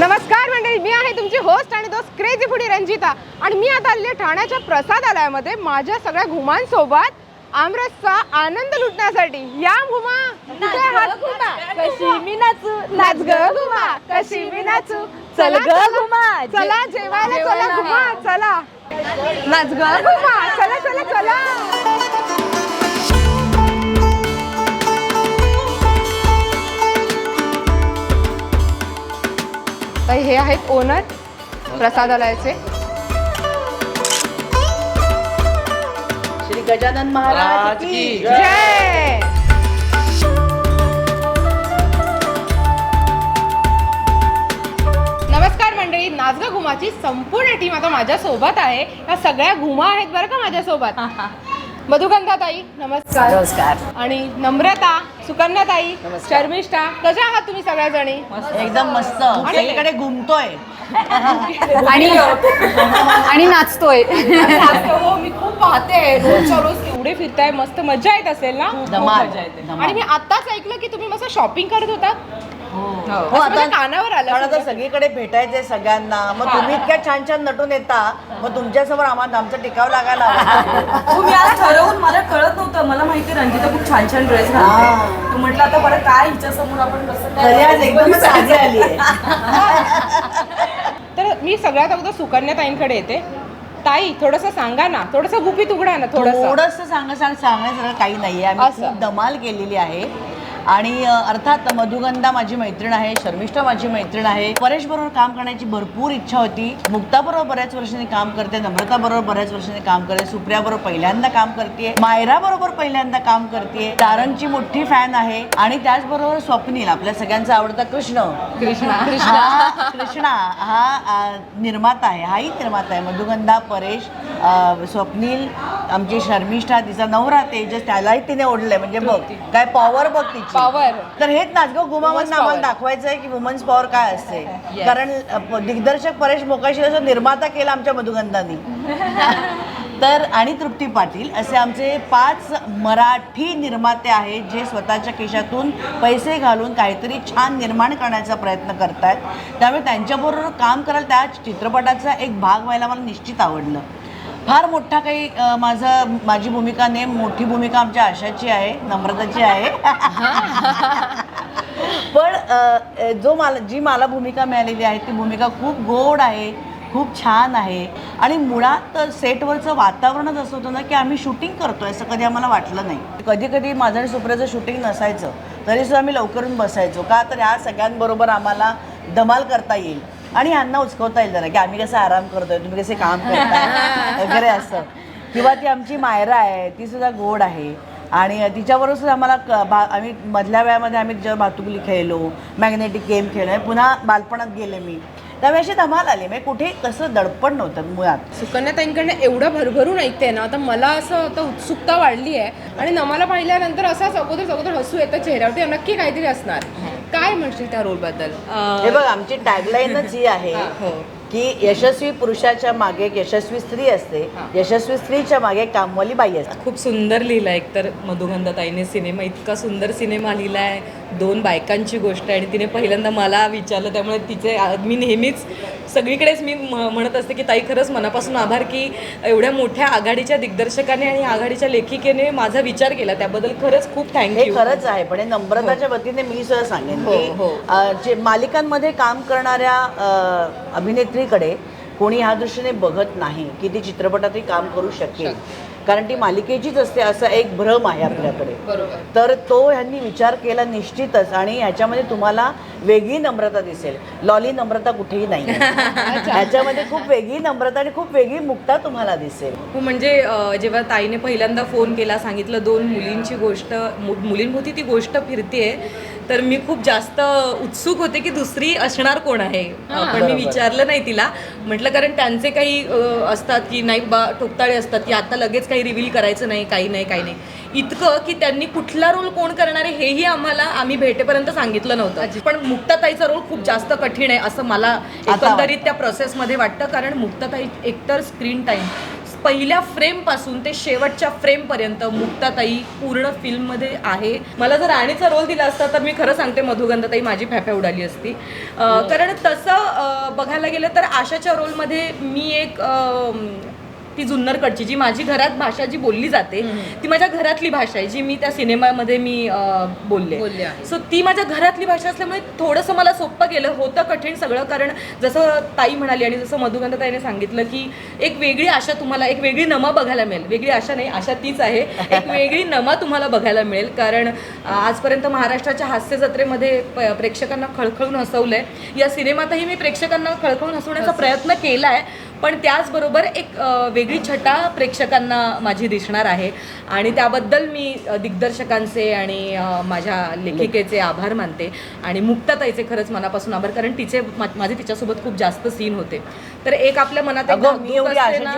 नमस्कार मंडळी मी आहे तुमची होस्ट आणि दोस्त क्रेझी फुडी रंजिता. आणि मी आता आलेली ठाण्याच्या प्रसादालयामध्ये माझ्या सगळ्या घुमांसोबत आमरसचा आनंद लुटण्यासाठी. या घुमा. कुठे? कशी मी नाचू? नाच ग घुमा. कशी मी नाचू? चल ग घुमा. चला जेवायला चला घुमा. चला. नाच ग घुमा. चला चला चला. तर हे आहेत ओनर प्रसादालयाचे. श्री गजानन महाराज की जय. नमस्कार मंडळी नाचगा घुमाची संपूर्ण टीम आता माझ्या सोबत आहे. या सगळ्या घुमा आहेत बरं का माझ्या सोबत मधुगंधा ताई नमस्कार. नमस्कार. आणि नम्रता सुकन्या ताई शर्मिष्ठा कशा आहात तुम्ही सगळ्या जणी एकदम मस्त. सगळीकडे घुमतोय. आणि आणि नाचतोय. हो मी खूप पाहते. रोजच्या रोज एवढे फिरताय. मस्त मजा येत असेल ना? धमाल. आणि मी आताच ऐकलं की तुम्ही मस्त शॉपिंग करत होता. हो. माझ्या आता कानावर कारण आता सगळं. सगळीकडे भेटायचंय सगळ्यांना. मग तुम्ही इतक्या छान छान नटून येता. मग तुमच्यासमोर आम्हाला आमचं टिकाव लागायला हवं. तुम्ही आज ठरवून मला कळत नव्हतं. मला माहिती रंजिता खूप छान छान ड्रेस हा. घालते तर म्हटलं आता बरं काय हिच्या समोर आपण कसं तरी आज एकदमच साधी आली तर मी सगळ्यात अगोदर सुकन्या ताईंकडे येते. ताई थोडस सांगा ना. थोडस गुपित उघडा ना थोडस. थोडस सांग सांग सांगण्यासारखं काही नाहीये. आम्ही असं. खूप धमाल केलेली आहे. आणि अर्थात मधुगंधा माझी मैत्रीण आहे शर्मिष्ठा माझी मैत्रीण आहे. परेश बरोबर काम करण्याची भरपूर इच्छा होती. मुक्ता बरोबर बऱ्याच वर्षांनी काम करते नम्रता बरोबर बऱ्याच वर्षांनी काम करते सुप्रिया बरोबर पहिल्यांदा काम करते मायरा बरोबर पहिल्यांदा काम करते तारणची मोठी फॅन आहे आणि त्याचबरोबर स्वप्नील आपल्या सगळ्यांचा आवडता कृष्ण. कृष्णा. हा कृष्णा. हा निर्माता आहे हाही निर्माता आहे. मधुगंधा परेश स्वप्नील आमची शर्मिष्ठा तिचा नवरा तेजस त्यालाही तिने ओढलंय. म्हणजे बघ काय पॉवर बघ तिची. Power. तर हेच नाचगं गुमावून Women's आम्हाला. दाखवायचं आहे की वुमन्स पॉवर काय असते. कारण दिग्दर्शक परेश मोकाशी असं निर्माता केला आमच्या मधुगंधानी. तर आणि तृप्ती पाटील असे आमचे पाच मराठी निर्माते आहेत जे स्वतःच्या खिशातून पैसे घालून काहीतरी छान निर्माण करण्याचा प्रयत्न करतायत. त्यामुळे त्यांच्याबरोबर काम करायला त्या चित्रपटाचा एक भाग व्हायला मला निश्चित आवडलं. फार मोठा काही माझं माझी भूमिका नाही मोठी भूमिका आमच्या आशाची आहे नम्रताची आहे. पण जो मला जी मला भूमिका मिळालेली आहे ती भूमिका खूप गोड आहे खूप छान आहे. आणि मुळात सेटवरचं वातावरणच असं होतं ना की आम्ही शूटिंग करतोय असं कधी आम्हाला वाटलं नाही. कधी कधी माझं आणि सुप्रियाचं शूटिंग नसायचं तरीसुद्धा आम्ही लवकरून बसायचो. का तर ह्या सगळ्यांबरोबर आम्हाला धमाल करता येईल. आणि यांना उचकवता येईल जरा की आम्ही कसं आराम करतोय तुम्ही कसे काम करताय वगैरे असं. किंवा ती आमची मायरा आहे ती सुद्धा गोड आहे. आणि तिच्याबरोबर सुद्धा आम्हाला आम्ही मधल्या वेळामध्ये आम्ही तिच्यावर भातुकली खेळलो मॅग्नेटिक गेम खेळलो पुन्हा बालपणात गेले मी. त्यामुळे अशी धमाल आली म्हणजे कुठे कसं दडपण नव्हतं मुळात. सुकन्याताईंकडनं एवढं भरभरून ऐकते ना आता मला असं आता उत्सुकता वाढली आहे आणि नमाला पाहिल्यानंतर असाच अगोदर अगोदर हसू येतं चेहऱ्यावरती नक्की काहीतरी असणार. काय म्हणशील त्या रोलबद्दल हे बघ आमची टॅगलाईनच ही आहे. हो. की यशस्वी पुरुषाच्या मागे एक यशस्वी स्त्री असते. यशस्वी स्त्रीच्या मागे एक कामवाली बाई असते. खूप सुंदर लिहिलं आहे एकतर मधुगंधा ताईने सिनेमा. इतका सुंदर सिनेमा लिहिला आहे दोन बायकांची गोष्ट आहे आणि तिने पहिल्यांदा मला विचारलं त्यामुळे तिचे मी नेहमीच सगळीकडेच मी म्हणत असते की ताई खरंच मनापासून आभार की एवढ्या मोठ्या आघाडीच्या दिग्दर्शकाने आणि आघाडीच्या लेखिकेने माझा विचार केला. त्याबद्दल खरंच खूप हे थँक्यू खरंच आहे पण हे नम्रताच्या वतीने मी सुद्धा सांगेन हो, की हो. मालिकांमध्ये काम करणाऱ्या अ, अभिनेत्रीकडे कोणी ह्या दृष्टीने बघत नाही की ती चित्रपटातही काम करू शकेल. कारण ती मालिकेचीच असते असा एक भ्रम आहे आपल्याकडे. तर तो ह्यांनी विचार केला निश्चितच आणि ह्याच्यामध्ये तुम्हाला वेगळी नम्रता दिसेल. लॉली नम्रता कुठेही नाही ह्याच्यामध्ये खूप वेगळी नम्रता आणि खूप वेगळी मुक्ता तुम्हाला दिसेल. हो म्हणजे जेव्हा ताईने पहिल्यांदा फोन केला सांगितलं दोन मुलींची गोष्ट मुलींभोवती ती गोष्ट फिरतीये तर मी खूप जास्त उत्सुक होते की दुसरी असणार कोण आहे? पण मी विचारलं नाही तिला. म्हटलं कारण त्यांचे काही असतात की नाही बा ठोकताळे असतात की आता लगेच काही रिव्हील करायचं नाही काही नाही काही नाही. इतकं की त्यांनी कुठला रोल कोण करणार आहे हेही आम्हाला आम्ही भेटेपर्यंत सांगितलं नव्हतं. पण मुक्ताताईचा रोल खूप जास्त कठीण आहे असं मला एकंदरीत त्या प्रोसेसमध्ये वाटतं. कारण मुक्ताताई एकतर स्क्रीन टाईम पहिल्या फ्रेमपासून ते शेवटच्या फ्रेम पर्यंत मुक्ताताई पूर्ण फिल्ममध्ये आहे. मला जर राणीचा रोल दिला असता तर मी खरं सांगते मधुगंधाताई माझी फॅफ्या उडाली असती. अं, कारण तसं बघायला गेलं तर आशाच्या रोलमध्ये मी एक ती जुन्नरकडची जी माझी घरात भाषा जी बोलली जाते ती माझ्या घरातली भाषा आहे जी मी त्या सिनेमामध्ये मी बोलले. सो ती माझ्या घरातली भाषा असल्यामुळे थोडंसं मला सोपं गेलं होतं कठीण सगळं कारण जसं ताई म्हणाली आणि जसं मधुगंधा ताईने सांगितलं की एक वेगळी आशा तुम्हाला एक वेगळी नमा बघायला मिळेल. वेगळी आशा नाही आशा तीच आहे. एक वेगळी नमा तुम्हाला बघायला मिळेल कारण आजपर्यंत महाराष्ट्राच्या हास्य जत्रेमध्ये प्रेक्षकांना खळखळून हसवलंय. या सिनेमातही मी प्रेक्षकांना खळखळून हसवण्याचा प्रयत्न केला आहे पण त्याचबरोबर एक वेगळी छटा प्रेक्षकांना माझी दिसणार आहे आणि त्याबद्दल मी दिग्दर्शकांचे आणि माझ्या लेखिकेचे आभार मानते आणि मुक्ताताईचे खरंच मनापासून आभार कारण तिचे माझे तिच्यासोबत खूप जास्त सीन होते तर एक आपल्या मनात.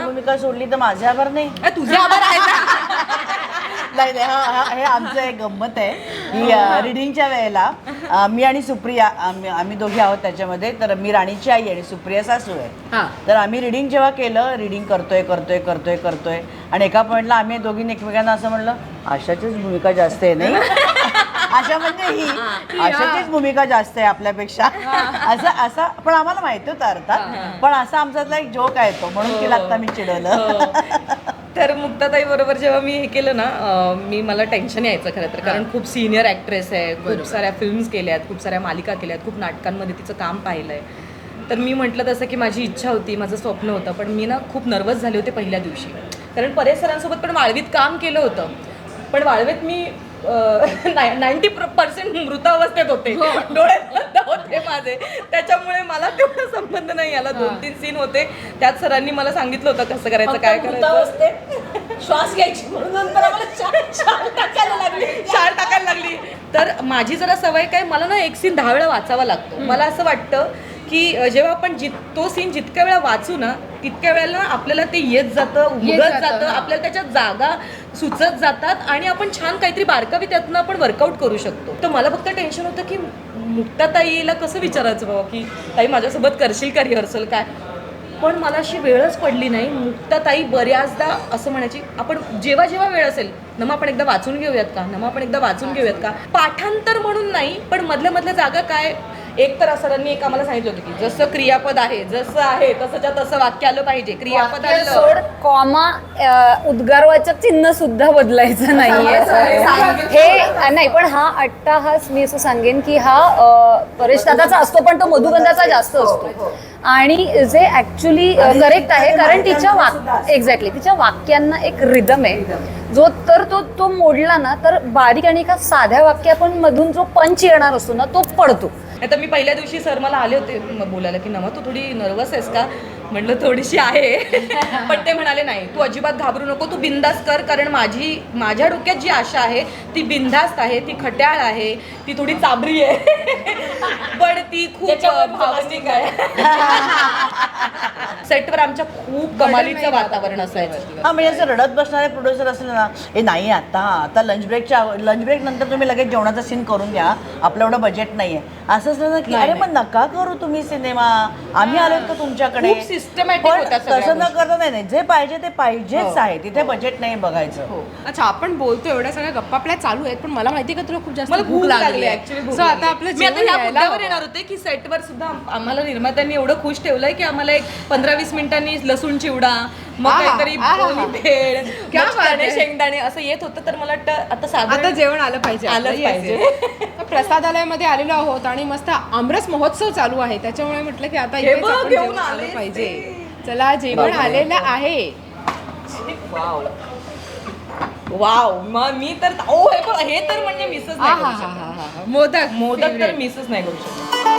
भूमिका सोडली तर माझे आभार नाही तुझे आभार आहे? नाही नाही हे आमचं एक गंमत आहे की रिडिंगच्या वेळेला अ, मी आणि सुप्रिया आम्ही आम्ही दोघी आहोत त्याच्यामध्ये तर मी राणीची आई आणि सुप्रिया सासू आहे. हा. तर आम्ही रिडिंग जेव्हा केलं रिडिंग करतोय करतोय करतोय करतोय आणि एका पॉईंटला आम्ही दोघींनी एकमेकांना असं म्हणलं आशाचीच भूमिका जास्त आहे नाही? आशा म्हणजे ही आशाचीच भूमिका जास्त आहे आपल्यापेक्षा. असं असं पण आम्हाला माहिती होतं अर्थात. पण असा आमच्यातला एक जोक आहे तो म्हणून तिला आता मी चिडवलं. तर मुक्ताताई बरोबर जेव्हा मी हे केलं ना अं, मी मला टेन्शन यायचं खरं तर. कारण खूप सिनियर ॲक्ट्रेस आहे खूप साऱ्या फिल्म्स केल्या आहेत खूप साऱ्या मालिका केल्या आहेत खूप नाटकांमध्ये तिचं काम पाहिलं आहे तर मी म्हटलं तसं की माझी इच्छा होती माझं स्वप्न होतं पण मी ना खूप नर्वस झाले होते पहिल्या दिवशी. कारण परेश सरांसोबत पण वाळवीत काम केलं होतं. पण वाळवीत मी नाईन्टी पर्सेंट मृतावस्थेत होते. डोळे बंद होते माझे. त्याच्यामुळे मला तेवढा संबंध नाही आला. दोन तीन सीन होते. त्यात सरांनी मला सांगितलं होतं कसं करायचं काय करायचं. श्वास घ्यायची. म्हणून टाकायला लागली. शाळ टाकायला लागली. तर माझी जरा सवय काय मला ना एक सीन दहा वेळा वाचावा लागतो. मला असं वाटतं की जेव्हा आपण जित तो सीन जितक्या वेळा वाचू ना तितक्या वेळेला आपल्याला ते येत जातं उमगत जातं, हा. आपल्याला त्याच्यात जागा सुचत जातात आणि आपण छान काहीतरी बारकावी त्यातनं आपण वर्कआउट करू शकतो. तर मला फक्त टेन्शन होतं की मुक्ताताईला कसं विचारायचं बाबा की ताई माझ्यासोबत करशील का रिहर्सल काय? पण मला अशी वेळच पडली नाही. मुक्ताताई बऱ्याचदा असं म्हणायची आपण जेव्हा जेव्हा वेळ असेल नमा आपण एकदा वाचून घेऊयात का? नमा आपण एकदा वाचून घेऊयात का? पाठांतर म्हणून नाही पण मधल्या मधल्या जागा काय एक तर सरांनी एक आम्हाला सांगितलं होतं की जसं क्रियापद आहे जसं आहे तसंच्या तसं वाक्य आलं पाहिजे. क्रियापद वाक्य आलं. सोड कॉमा उद्गारवाचक चिन्ह सुद्धा बदलायचं नाहीये. हे नाही पण हा अट्टाहास मी असं सांगेन की हा अ, असतो पण तो मधुगंधाचा जास्त असतो. आणि जे ऍक्च्युली करेक्ट आहे कारण तिच्या वाक एक्झॅक्टली तिच्या वाक्यांना एक रिदम आहे. जो तर तो तो मोडला ना तर बारीक आणि एका साध्या वाक्यापण मधून जो पंच येणार असतो ना तो पडतो. आता मी पहिल्या दिवशी सर मला आले होते बोलायला की नमा तू थोडी नर्वस आहेस का? म्हटलं थोडीशी आहे. पण ते म्हणाले नाही तू अजिबात घाबरू नको तू बिंदास कर कारण माझी माझ्या डोक्यात जी आशा आहे ती बिंदास्त आहे ती खट्याळ आहे ती थोडी चाबरी आहे. पण ती खूप भावनिक आहे. सेटवर आमच्या खूप कमालीचं वातावरण असायचं. हा म्हणजे असं रडत बसणारे प्रोड्युसर असले ना हे नाही आता आता लंच ब्रेकच्या लंच ब्रेक नंतर तुम्ही लगेच जेवणाचा सीन करून घ्या आपलं एवढं बजेट नाहीये. असं असलं ना की अरे मग नका करू तुम्ही सिनेमा. आम्ही आलो का तुमच्याकडे? Systematic पण होत्या सगळ्या तसं न गोष्टी. करता नाही नाही. जे पाहिजे ते पाहिजेच आहे. तिथे बजेट नाही बघायचं. अच्छा आपण बोलतो एवढ्या सगळ्या गप्पा आपल्या चालू आहेत पण मला माहिती का तुला खूप जास्त मला भूक लागली आहे. So आता आपलं मी आता जेवण ह्या यायला मुद्द्यावर हवं. येणार होते की सेटवर सुद्धा आम- आम्हाला निर्मात्यांनी एवढं खुश ठेवलंय की आम्हाला एक पंधरा वीस मिनिटांनी लसूण चिवडा मग आहा, काहीतरी आहा. पोली भेळ क्या मग बात चणे, आहे. शेंगदाणे असं येत होतं तर मला वाटतं आता आता जेवण आलं पाहिजे आलंच. Yes, पाहिजे. yes. तर प्रसादालयामध्ये आलेलो आहोत आणि मस्त आमरस महोत्सव चालू आहे त्याच्यामुळे म्हटलं की आता हे इथेच बघ, आपण घेऊन जेवण आलं पाहिजे. चला जेवण आलेलं आहे वाव मग मी तर ओ हे बघ, हे तर म्हणजे मिसच नाही करू शकत. आहाहाहा. मोदक मोदक तर favorite. मिसच नाही करू शकत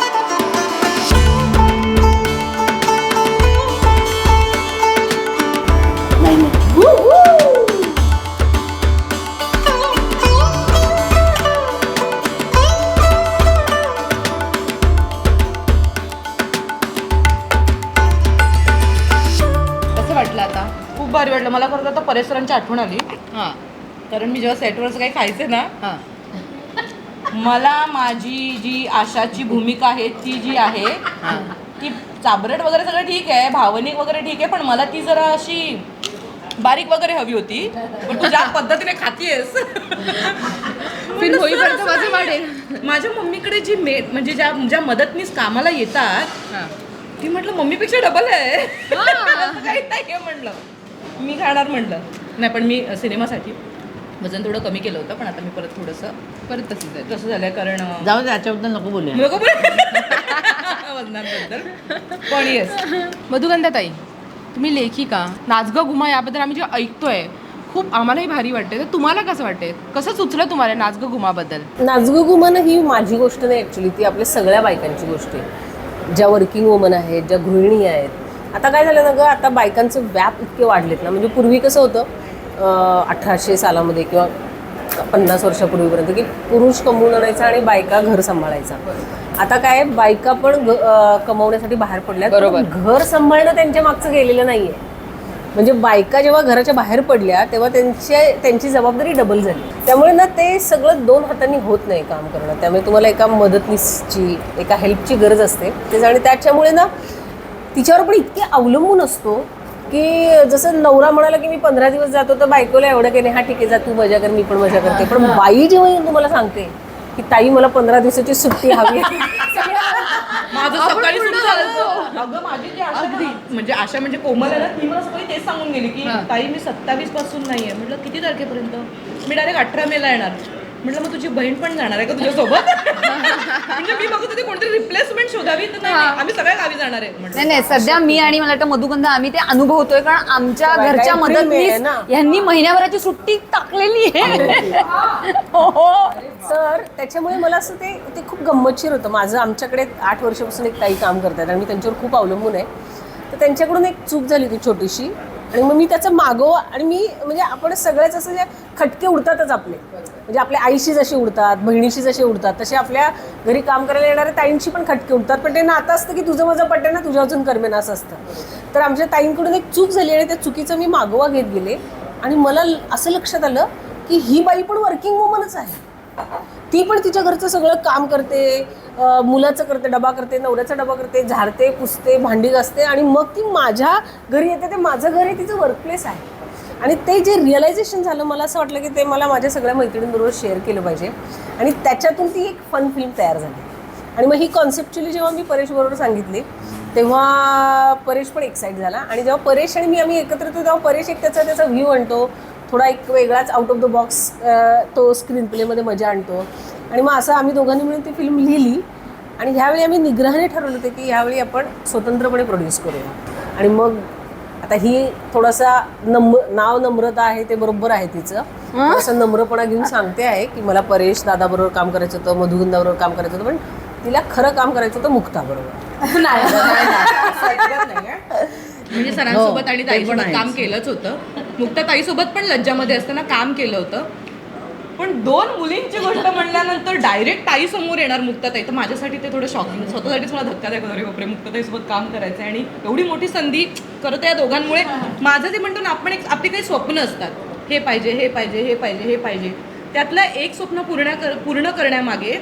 वाटलं आता? खूप भारी वाटलं. मला खरं तर आता परेशरांची आठवण आली. हा. कारण मी जेव्हा सेटवरचं काही खायचे ना हा. मला माझी जी आशाची भूमिका आहे ती जी आहे ती चाबरट वगैरे सगळं ठीक आहे भावनिक वगैरे ठीक आहे पण मला ती जरा अशी बारीक वगैरे हवी होती पण तू ज्या पद्धतीने खातीयस. होईपर्यंत माझं वाढेल. माझ्या मम्मीकडे जी मेड म्हणजे ज्या ज्या मदतनीस कामाला येतात ती म्हटलं मम्मीपेक्षा डबल आहे. काही नाहीये म्हणलं मी खाणार म्हटलं. नाही पण मी सिनेमासाठी वजन थोडं कमी केलं होतं पण आता मी परत थोडंसं परत तसंच आहे. कसं झालंय कारण जाऊ दे त्याच्याबद्दल नको बोलूया. नको बोलू. वजनांबद्दल. पण येस मधुगंधाताई. तुम्ही लेखिका नाचगं गुमा याबद्दल आम्ही जे ऐकतोय खूप आम्हालाही भारी वाटते तर तुम्हाला कसं वाटते कसं सुचलं तुम्हाला नाचगं गुमाबद्दल नाचगं गुमान ही माझी गोष्ट नाही ॲक्च्युली ती आपल्या सगळ्या बायकांची गोष्ट आहे. ज्या वर्किंग वुमन आहेत ज्या गृहिणी आहेत. आता काय झालं ना गं? आता बायकांचं व्याप इतके वाढलेत ना. म्हणजे पूर्वी कसं होतं अठराशे सालामध्ये किंवा पन्नास वर्षापूर्वीपर्यंत की पुरुष कमवून आणायचा आणि बायका घर सांभाळायचा. आता काय बायका पण कमवण्यासाठी बाहेर पडल्या बरोबर. घर सांभाळणं त्यांच्या मागचं गेलेलं नाहीये. म्हणजे बायका जेव्हा घराच्या बाहेर पडल्या तेव्हा त्यांच्या त्यांची जबाबदारी डबल झाली. त्यामुळे ना ते सगळं दोन हातांनी होत नाही काम करणं. त्यामुळे तुम्हाला एका मदतनीसची एका हेल्पची गरज असते. तेच आणि त्याच्यामुळे ना तिच्यावर पण इतके अवलंबून असतो की जसं नवरा म्हणाला की मी पंधरा दिवस जातो तर बायकोला एवढं काही नाही हा ठीक आहे जा तू मजा कर मी पण मजा करते. पण बाई जेव्हा येऊन तुम्हाला सांगते की ताई मला पंधरा दिवसाची सुट्टी हवी आहे. माझं सकाळी सुरू झालं अगं माझी जी आशा म्हणजे आशा म्हणजे कोमल आहे ना ती मला सकाळी तेच सांगून गेली की ताई मी सत्तावीसपासून नाहीये. म्हटलं किती तारखेपर्यंत? मी डायरेक्ट अठरा मेला येणार. म्हटलं मग तुझी बहीण पण जाणार आहे का तुझ्यासोबत? म्हणजे मी बघत होते कोणतरी रिप्लेसमेंट शोधावी तर नाही? नाही, आम्ही सगळ्या गावी जाणार आहे. म्हटलं नाही नाही सध्या मी आणि मला वाटतं मधुगंध आम्ही ते अनुभवतोय कारण आमच्या घरच्या प्रेम आहे मदतनीस ना. यांनी महिन्याभराची सुट्टी टाकलेली आहे. हो. तर त्याच्यामुळे मला असं ते ते खूप गंमतशीर होतं. माझं आमच्याकडे आठ वर्षापासून एक ताई काम करतात आणि मी त्यांच्यावर खूप अवलंबून आहे. तर त्यांच्याकडून एक चूक झाली ती छोटीशी. आणि मग मी त्याचं मागोवा आणि मी म्हणजे आपण सगळेच असं जे खटके उडतातच आपले. म्हणजे आपल्या आईशी जसे उडतात बहिणीशी जसे उडतात तसे आपल्या घरी काम करायला येणाऱ्या ताईंशी पण खटके उडतात. पण ते नातं असतं की तुझं माझं पट्टे ना तुझ्या अजून करमेना असं असतं. तर आमच्या ताईंकडून एक चूक झाली आणि त्या चुकीचं मी मागोवा घेत गेले. आणि मला ल- असं लक्षात आलं की ही बाई पण वर्किंग वुमनच आहे. ती पण तिच्या घरचं सगळं काम करते मुलाचं करते डबा करते नवऱ्याचा डबा करते झाडते पुसते भांडी घासते आणि मग ती माझ्या घरी येते ते माझं घर हे तिचं वर्कप्लेस आहे. आणि ते जे रिअलायझेशन झालं मला असं वाटलं की ते मला माझ्या सगळ्या मैत्रिणींबरोबर शेअर केलं पाहिजे. आणि त्याच्यातून ती एक फन फिल्म तयार झाली. आणि मग ही कॉन्सेप्च्युअली जेव्हा मी परेशबरोबर सांगितली तेव्हा परेश पण एक्साईट झाला. आणि जेव्हा परेश आणि मी आम्ही एकत्र येतो तेव्हा परेश एक त्याचा त्याचा व्ह्यू आणतो. थोडा एक वेगळाच आउट ऑफ द बॉक्स तो स्क्रीन प्लेमध्ये मजा आणतो. आणि मग असं आम्ही दोघांनी मिळून ती फिल्म लिहिली. आणि ह्यावेळी आम्ही निग्रहाने ठरवलं होतं की ह्यावेळी आपण स्वतंत्रपणे प्रोड्यूस करूया. आणि मग आता ही थोडासा नम्र नाव नम्रता आहे ते बरोबर आहे तिचं. थोडासा नम्रपणा घेऊन सांगते आहे की मला परेश दादाबरोबर काम करायचं होतं मधुगंधाबरोबर काम करायचं होतं पण तिला खरं काम करायचं होतं मुक्ताबरोबर. म्हणजे सरांसोबत आणि ताईसोबत काम केलंच होतं. मुक्ता ताईसोबत पण लज्जामध्ये असताना काम केलं होतं. पण दोन मुलींची गोष्ट म्हणल्यानंतर डायरेक्ट ताई समोर येणार मुक्ताताई तर माझ्यासाठी ते थोडं शॉकिंग स्वतःसाठीच मला धक्कादायक होतं अरे बापरे मुक्ताताईसोबत काम करायचं आणि एवढी मोठी संधी करत या दोघांमुळे माझं ते म्हणतो ना आपण एक आपली काही स्वप्न असतात. हे पाहिजे हे पाहिजे हे पाहिजे हे पाहिजे. त्यातलं एक स्वप्न पूर्ण कर पूर्ण करण्यामागे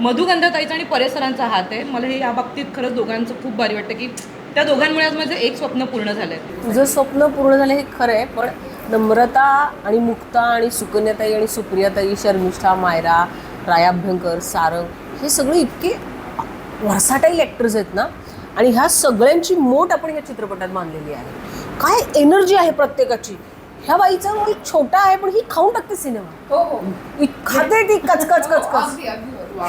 मधुगंधाताईचा आणि परेसरांचा हात आहे. मला हे या बाबतीत खरंच दोघांचं खूप भारी वाटतं की त्या दोघांमुळे आज माझं एक स्वप्न पूर्ण झालंय. तुझं स्वप्न पूर्ण झालं हे खरं आहे पण नम्रता आणि मुक्ता आणि सुकन्याताई आणि सुप्रियाताई शर्मिष्ठा मायरा रायाभ्यंकर सारंग हे सगळे इतके वर्साटाईल ॲक्टर्स आहेत ना? आणि ह्या सगळ्यांची मोठ आपण ह्या चित्रपटात मानलेली आहे. काय एनर्जी आहे प्रत्येकाची? ह्या बाईचा मूल छोटा आहे पण ही खाऊन टाकते सिनेमा ही खाते ती कचकच कचकच.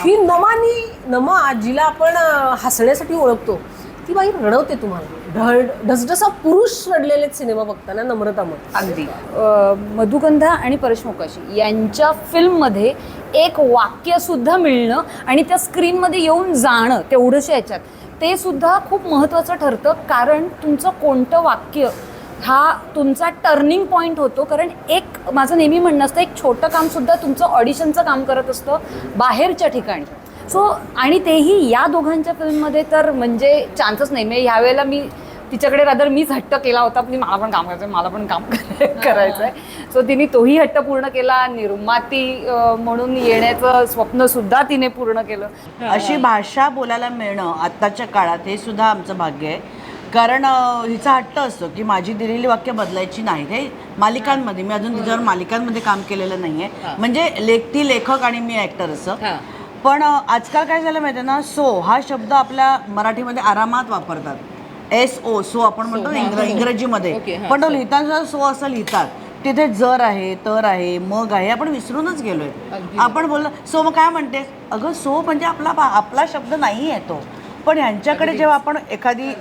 ही नमानी नमा जिला आपण हसण्यासाठी ओळखतो. ती बाई रडवते तुम्हाला. ढळ ढसढसा पुरुष रडलेले सिनेमा बघताना नम्रता मग अगदी. मधुगंधा आणि परेश मोकाशी यांच्या फिल्ममध्ये एक वाक्य सुद्धा मिळणं आणि त्या स्क्रीनमध्ये येऊन जाणं तेवढंच याच्यात. ते सुद्धा खूप महत्त्वाचं ठरतं कारण तुमचं कोणतं वाक्य हा तुमचा टर्निंग पॉईंट होतो. कारण एक माझं नेहमी म्हणणं असतं एक छोटं काम सुद्धा तुमचं ऑडिशनचं काम करत असतं बाहेरच्या ठिकाणी. सो आणि तेही या दोघांच्या फिल्ममध्ये तर म्हणजे चान्सच नाही. म्हणजे ह्यावेळेला मी तिच्याकडे रादर मीच हट्ट केला होता. की मला पण काम करायचं मला पण काम करायचं आहे सो तिने तोही हट्ट पूर्ण केला. निर्माती म्हणून येण्याचं स्वप्न सुद्धा तिने पूर्ण केलं. अशी भाषा बोलायला मिळणं आत्ताच्या काळात हे सुद्धा आमचं भाग्य आहे. कारण हिचा हट्ट असतो की माझी दिलेली वाक्य बदलायची नाहीत. हे मालिकांमध्ये मी अजून तिच्यावर मालिकांमध्ये काम केलेलं नाहीये. म्हणजे लेख ती लेखक आणि मी ऍक्टर असं. पण आजकाल काय झालं माहिती ना? सो हा शब्द आपल्या मराठीमध्ये आरामात वापरतात. एस ओ सो आपण म्हणतो इंग्र- इंग्रजीमध्ये. पण तो लिहिताना सो असं लिहितात. तिथे जर आहे तर आहे मग आहे आपण विसरूनच गेलोय. आपण बोललो सो मग काय म्हणतेस अगं सो म्हणजे आपला आपला शब्द नाही आहे तो. पण ह्यांच्याकडे जेव्हा आपण एखादी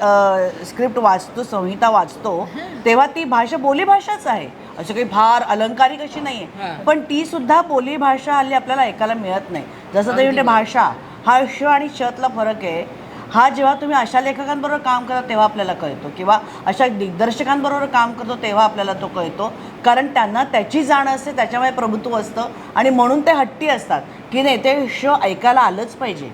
स्क्रिप्ट वाचतो संहिता वाचतो तेव्हा ती भाषा बोली भाषाच आहे. असं काही फार अलंकारिक अशी नाही आहे पण ती सुद्धा बोली भाषा हल्ली आपल्याला ऐकायला मिळत नाही. जसं ते म्हणते भाषा हा श आणि शतला फरक आहे. हा जेव्हा तुम्ही अशा लेखकांबरोबर काम करता तेव्हा आपल्याला कळतो किंवा अशा दिग्दर्शकांबरोबर काम करतो तेव्हा आपल्याला तो कळतो. कारण त्यांना त्याची जाण असते त्याच्यामुळे प्रभुत्व असतं आणि म्हणून ते हट्टी असतात. की नाही ते श ऐकायला आलंच पाहिजे.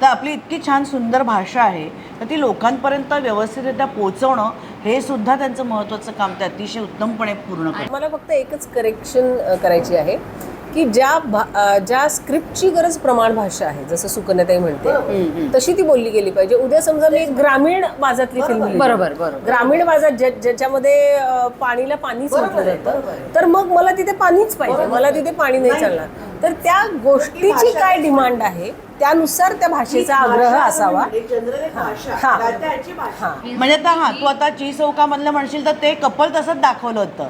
तर आपली इतकी छान सुंदर भाषा आहे तर ती लोकांपर्यंत व्यवस्थितरित्या पोहोचवणं हे सुद्धा त्यांचं महत्त्वाचं काम ते अतिशय उत्तमपणे पूर्ण मला फक्त एकच करेक्शन करायची आहे. की ज्या ज्या स्क्रिप्टची गरज प्रमाण भाषा आहे जसं सुकन्याताई म्हणते तशी ती बोलली गेली पाहिजे. उद्या समजा मी एक ग्रामीण बाजातली फिल्म. बरोबर, बरोबर. ग्रामीण बाजार ज्या- ज्याच्यामध्ये पाणीला पाणीच म्हटलं जातं तर मग मला तिथे पाणीच पाहिजे. मला तिथे पाणी नाही चालणार. तर त्या गोष्टीची काय डिमांड आहे त्यानुसार त्या भाषेचा आग्रह असावा. हा. हा. म्हणजे आता हा तू आता ची चौका मधलं म्हणशील तर ते कपल तसंच दाखवलं होतं.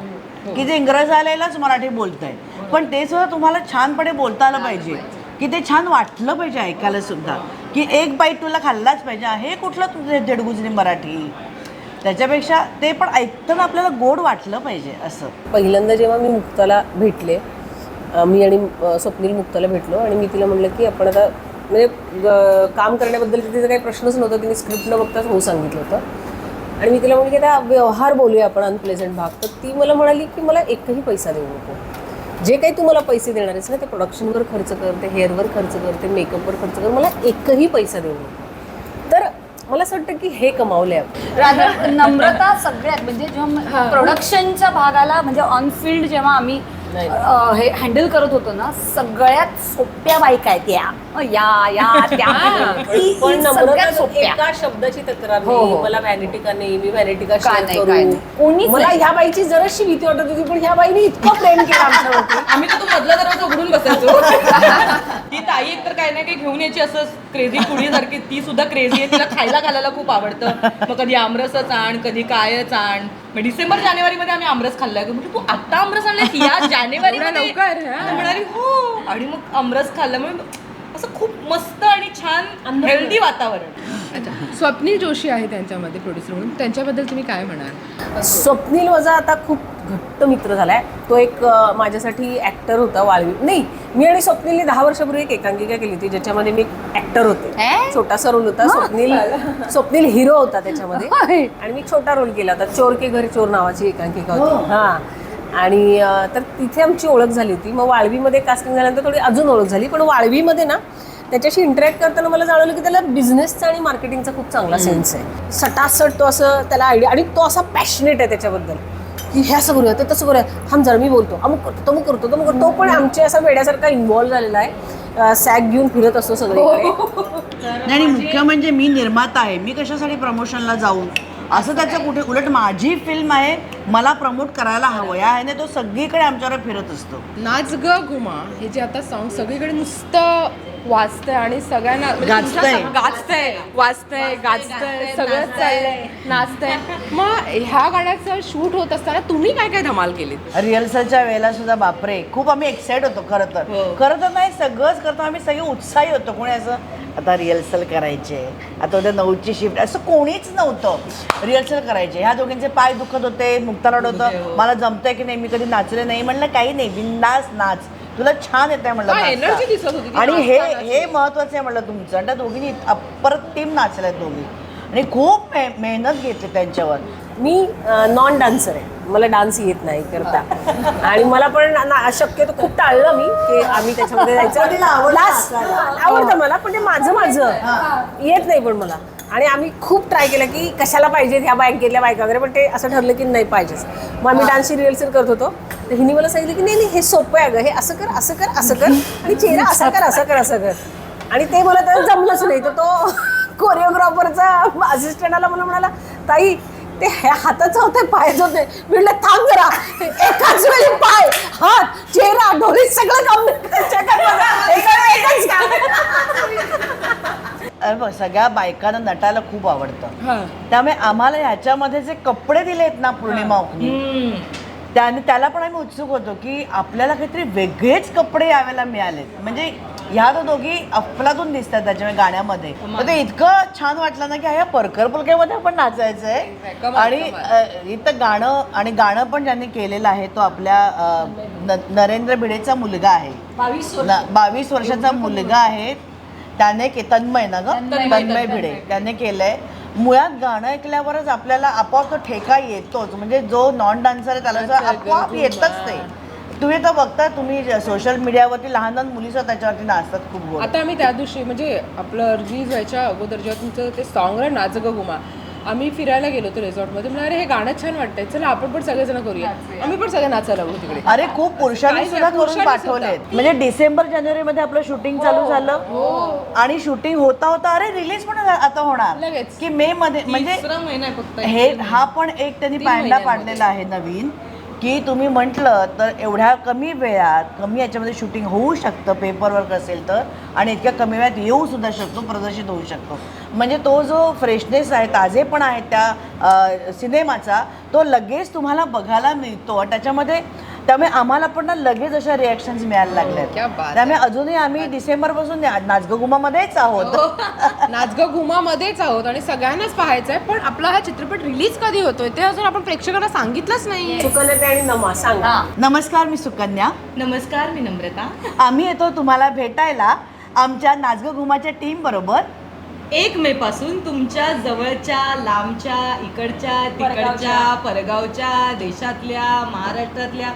की जे इंग्रज आलेलाच मराठी बोलतंय. पण ते सुद्धा तुम्हाला छानपणे बोलता आलं पाहिजे. की ते छान वाटलं पाहिजे ऐकायला सुद्धा. की एक बाईट तुला खाल्लाच पाहिजे. हे कुठलं तुझे देडगुजरी मराठी? त्याच्यापेक्षा ते पण ऐकताना आपल्याला गोड वाटलं पाहिजे असं. पहिल्यांदा जेव्हा मी मुक्ताला भेटले मी आणि स्वप्नील मुक्ताला भेटलो आणि मी तिला म्हणलं की आपण आता म्हणजे काम करण्याबद्दल तिथे काही प्रश्नच नव्हता. तिने स्क्रिप्ट न बघताच हो सांगितलं होतं. आणि मी तिला म्हणलं की आता व्यवहार बोलूया आपण अनप्लेझंट भाग. तर ती मला म्हणाली की मला एकही पैसा देऊ नको. जे काही तू मला पैसे देणार आहेस ना ते प्रोडक्शनवर खर्च कर ते हेअरवर खर्च कर ते मेकअपवर खर्च कर मला एकही पैसा देऊ नको तर मला असं वाटतं की हे कमावले आपण नम्रता सगळ्यात म्हणजे जेव्हा प्रोडक्शनच्या भागाला म्हणजे ऑन फील्ड जेव्हा आम्ही. अ, हे हँडल करत होतो ना सगळ्यात सोप्या बायका आहेत या अ, या या त्या. ती- पण नम्रता सोप्या. एका शब्दाची तक्रार हो, नाही. हो. मला व्हॅनिटी का नाही? मी व्हॅनिटी का काय शेअर नाही, काय करू नाही. कोणीच मला नाही. ह्या बाईची जराशी भीती वाटत होती पण ह्या बाईने इतकं प्रेम केलं आमच्यावरती. आम्ही तर तो मधला दरवाजा उघडून बसायचो. ती ताई एकतर काय नाही काही घेऊन यायची असं क्रेझी कुडी सारखी ती सुद्धा क्रेझी आहे. तिला खायला घालायला खूप आवडतं. मग कधी आमरसच आण कधी कायच आण मग डिसेंबर जानेवारी मध्ये आम्ही आमरस खाल्लाय म्हणजे तू आता आमरस आणलाय या जानेवारी लवकर, हा? म्हणाली हो. आणि मग आमरस खाल्ल्यामुळे असं खूप मस्त आणि छान हेल्दी वातावरण. अच्छा. स्वप्नील जोशी आहे त्यांच्यामध्ये प्रोड्युसर म्हणून. त्यांच्याबद्दल तुम्ही काय म्हणाल? स्वप्नील माझा आता खूप घट्ट मित्र झालाय. तो एक माझ्यासाठी ऍक्टर होता वाळवी. नाही मी आणि स्वप्नीलने दहा वर्षापूर्वी एक एकांकिका केली होती ज्याच्यामध्ये मी ऍक्टर होते. हे? छोटासा रोल होता स्वप्नील स्वप्नील हिरो होता त्याच्यामध्ये. आणि मी छोटा रोल केला होता चोर के घर चोर नावाची एकांकिका होती. हा. आणि अं, तर तिथे आमची ओळख झाली होती. मग वाळवीमध्ये कास्टिंग झाल्यानंतर थोडी अजून ओळख झाली. पण वाळवीमध्ये ना त्याच्याशी इंटरॅक्ट करताना मला जाणवलं की त्याला बिझनेसचा आणि मार्केटिंगचा खूप चांगला सेन्स आहे. सटासट तो असं त्याला आयडिया आणि तो असा पॅशनेट आहे त्याच्याबद्दल. की हे असं करूया ते तसं करूया थांब जरा मी बोलतो. अमुक करतो तमुक करतो तमुक करतो. तो पण आमच्या असा वेड्यासारखा इन्व्हॉल्व झालेला आहे. सॅग घेऊन फिरत असतो सगळीकडे. नाही आणि मुख्य म्हणजे मी निर्माता आहे. मी कशासाठी प्रमोशनला जाऊ? असं त्याचं कुठे उलट माझी फिल्म आहे मला प्रमोट करायला हवं. या ह्याने तो सगळीकडे आमच्यावर फिरत असतो. नाच ग घुमा हे जे आता सॉन्ग सगळीकडे नुसतं वाचतंय आणि सगळ्यांना म्हणजे गाजतंय. गाजतंय. वाचतंय गाजतंय सगळं चाललंय नाचतंय. मग ह्या गाण्याचं शूट होत असताना तुम्ही काय काय धमाल केलीत? रिहर्सलच्या वेळेला सुद्धा बापरे खूप आम्ही एक्साइट होतो खरं तर. खरं तर नाही सगळंच करतो आम्ही सगळे उत्साही होतो. कोणी असं आता रिहर्सल करायचे आता उद्या नऊची शिफ्ट असं कोणीच नव्हतं. रिहर्सल करायचे. ह्या दोघींचे पाय दुखत होते मुक्ता रड होतं मला जमतंय की नाही मी कधी नाचले नाही. म्हणलं काही नाही बिंदास नाच. तुला छान येत आहे म्हणलं दिसत होती ती आणि हे नाचताना. हे महत्वाचं आहे म्हणलं तुमचं. आणि त्या दोघींनी अप्रतिम नाचल्यात दोघी. आणि खूप मे- मेहनत घेतली त्यांच्यावर. मी नॉन डान्सर आहे. मला डान्स येत नाही करता. आणि मला पण ना- शक्यतो खूप टाळलं मी की आम्ही त्याच्यामध्ये तिला आवडतं जायचं नाचायला. आवडतं मला पण ते माझं माझं येत नाही पण मला. आणि आम्ही खूप ट्राय केलं की कशाला पाहिजेत ह्या बँकेतल्या बायका वगैरे पण ते असं ठरलं की नाही पाहिजेच. मग आम्ही डान्सची रिहर्सल करत होतो. तर हिने मला सांगितलं की नाही नाही हे सोपं आहे ग हे असं कर असं कर असं कर. आणि चेहरा असा कर असं कर असं कर. आणि ते मला तर जमलंच नाही. तर तो कोरिओग्राफरचा असिस्टंटाला मला म्हणाला ताई ते हे हाताचं होते पायाचं होते म्हटलं थांब जरा वेळी पाय हात चेहरा डोळे सगळं काम त्याच्याकडे बघा. एका वेळी एकच काम. अरे बघ सगळ्या बायकांना नटायला खूप आवडतं. त्यामुळे आम्हाला ह्याच्यामध्ये जे कपडे दिलेत ना पूर्णिमा त्याने त्याला पण आम्ही उत्सुक होतो की आपल्याला काहीतरी वेगळेच कपडे यावेळेला मिळालेत. म्हणजे ह्या तो दोघी अफलातून दिसतात त्याच्या गाण्यामध्ये. ते इतकं छान वाटलं ना की ह्या परकर पुलक्यामध्ये आपण नाचायचंय. आणि इथं गाणं आणि गाणं पण ज्यांनी केलेलं आहे तो आपल्या नरेंद्र भिडेचा मुलगा आहे. बावीस वर्षाचा मुलगा आहे. त्याने के तन्मय ना ग? तन्मय भिडे. त्याने केलंय. मुळात गाणं ऐकल्यावरच आपल्याला आपोआप तो ठेका येतोच. म्हणजे जो नॉन डान्सर आहे त्याला जर आपोआप येतच ते तुम्ही तर बघता तुम्ही सोशल मीडियावरती लहान लहान मुली सुद्धा त्याच्यावरती नाचतात खूप आता आम्ही त्या दिवशी म्हणजे आपलं रिलीज व्हायच्या अगोदर जेव्हा तुमचं ते सॉंग आहे नाच ग गुमा आम्ही फिरायला गेलो होतो रिसॉर्टमध्ये. म्हणजे अरे हे गाणं छान वाटतंय. चला आपण पण सगळेजण करूया. आम्ही पण सगळे नाचायला लागलो तिकडे. अरे खूप पुरुषांनी सुद्धा करून पाठवलेत. म्हणजे डिसेंबर जानेवारी मध्ये आपलं शूटिंग चालू झालं. आणि शूटिंग होता होता. अरे रिलीज पण आता होणार. की मे मध्ये म्हणजे तिसरा महिना आहे फक्त. हे हा पण एक त्यांनी पांडा पाडलेला आहे नवीन. की तुम्ही म्हटलं तर एवढ्या कमी वेळात कमी याच्यामध्ये शूटिंग होऊ शकतं पेपरवर्क असेल तर आणि इतक्या कमी वेळात येऊसुद्धा शकतो प्रदर्शित होऊ शकतो. म्हणजे तो जो फ्रेशनेस आहे ताजेपणा आहे त्या सिनेमाचा तो लगेच तुम्हाला बघायला मिळतो. त्याच्यामध्ये त्यामुळे आम्हाला पण ना लगेच अशा रिॲक्शन्स मिळायला बात त्यामुळे अजूनही आम्ही डिसेंबरपासून नाचगोगुमामध्येच आहोत. नाचग घुमामध्येच आहोत आणि सगळ्यांनाच पाहायचं आहे पण आपला हा चित्रपट रिलीज कधी होतोय ते अजून आपण प्रेक्षकांना सांगितलंच नाही. सुकन्या आणि नमा सांगा. नमस्कार मी सुकन्या. नमस्कार मी नम्रता. आम्ही येतो तुम्हाला भेटायला आमच्या नाचगं घुमाच्या टीम बरोबर. एक मे पासून तुमच्या जवळच्या लांबच्या इकडच्या तिकडच्या परगावच्या देशातल्या महाराष्ट्रातल्या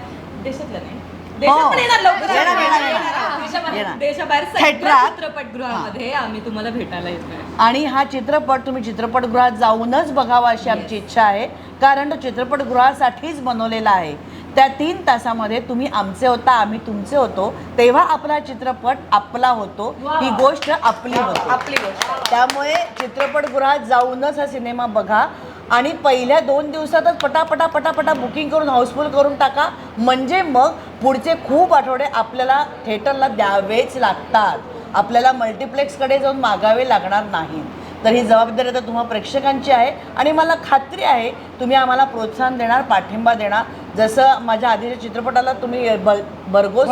नाही. देशात पण येणार लवकर. हो. येणार, येणार, येणार. देशाबाहेर- येणार. देशाबाहेर सगळ्या थिएटरात. चित्रपटगृहामध्ये आम्ही तुम्हाला भेटायला येतोय. आणि हा चित्रपट तुम्ही चित्रपटगृहात जाऊनच बघावा अशी आमची इच्छा आहे. कारण तो चित्रपटगृहासाठीच बनवलेला आहे. त्या तीन तासामध्ये तुम्ही आमचे होता आम्ही तुमचे होतो. तेव्हा आपला चित्रपट आपला होतो. ही गोष्ट आपली होती. आपली गोष्ट. त्यामुळे चित्रपटगृहात जाऊनच हा सिनेमा बघा. आणि पहिल्या दोन दिवसातच पटापटा पटापटा बुकिंग करून हाऊसफुल करून टाका. म्हणजे मग पुढचे खूप आठवडे आपल्याला थिएटरला द्यावेच लागतात. आपल्याला मल्टिप्लेक्सकडे जाऊन मागावे लागणार नाही. तर ही जबाबदारी आता तुम्हा प्रेक्षकांची आहे. आणि मला खात्री आहे तुम्ही आम्हाला प्रोत्साहन देणार पाठिंबा देणार. जसं माझ्या आधीच्या चित्रपटाला तुम्ही ब- भरघोस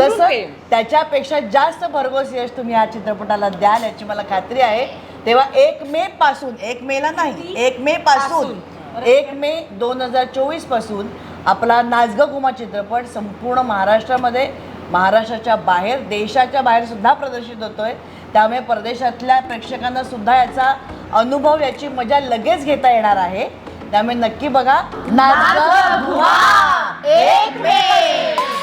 तसं. त्याच्यापेक्षा जास्त भरघोस यश तुम्ही या चित्रपटाला द्याल याची मला खात्री आहे. तेव्हा एक मे पासून एक मेला नाही एक मे पासून एक मे दोन हजार चोवीसपासून आपला नाचगं गुमा चित्रपट संपूर्ण महाराष्ट्रामध्ये महाराष्ट्राच्या बाहेर देशाच्या बाहेर सुद्धा प्रदर्शित होतोय. त्यामुळे परदेशातल्या प्रेक्षकांना सुद्धा याचा अनुभव याची मजा लगेच घेता येणार आहे. त्यामुळे नक्की बघा नाचगं घुमा एक मे.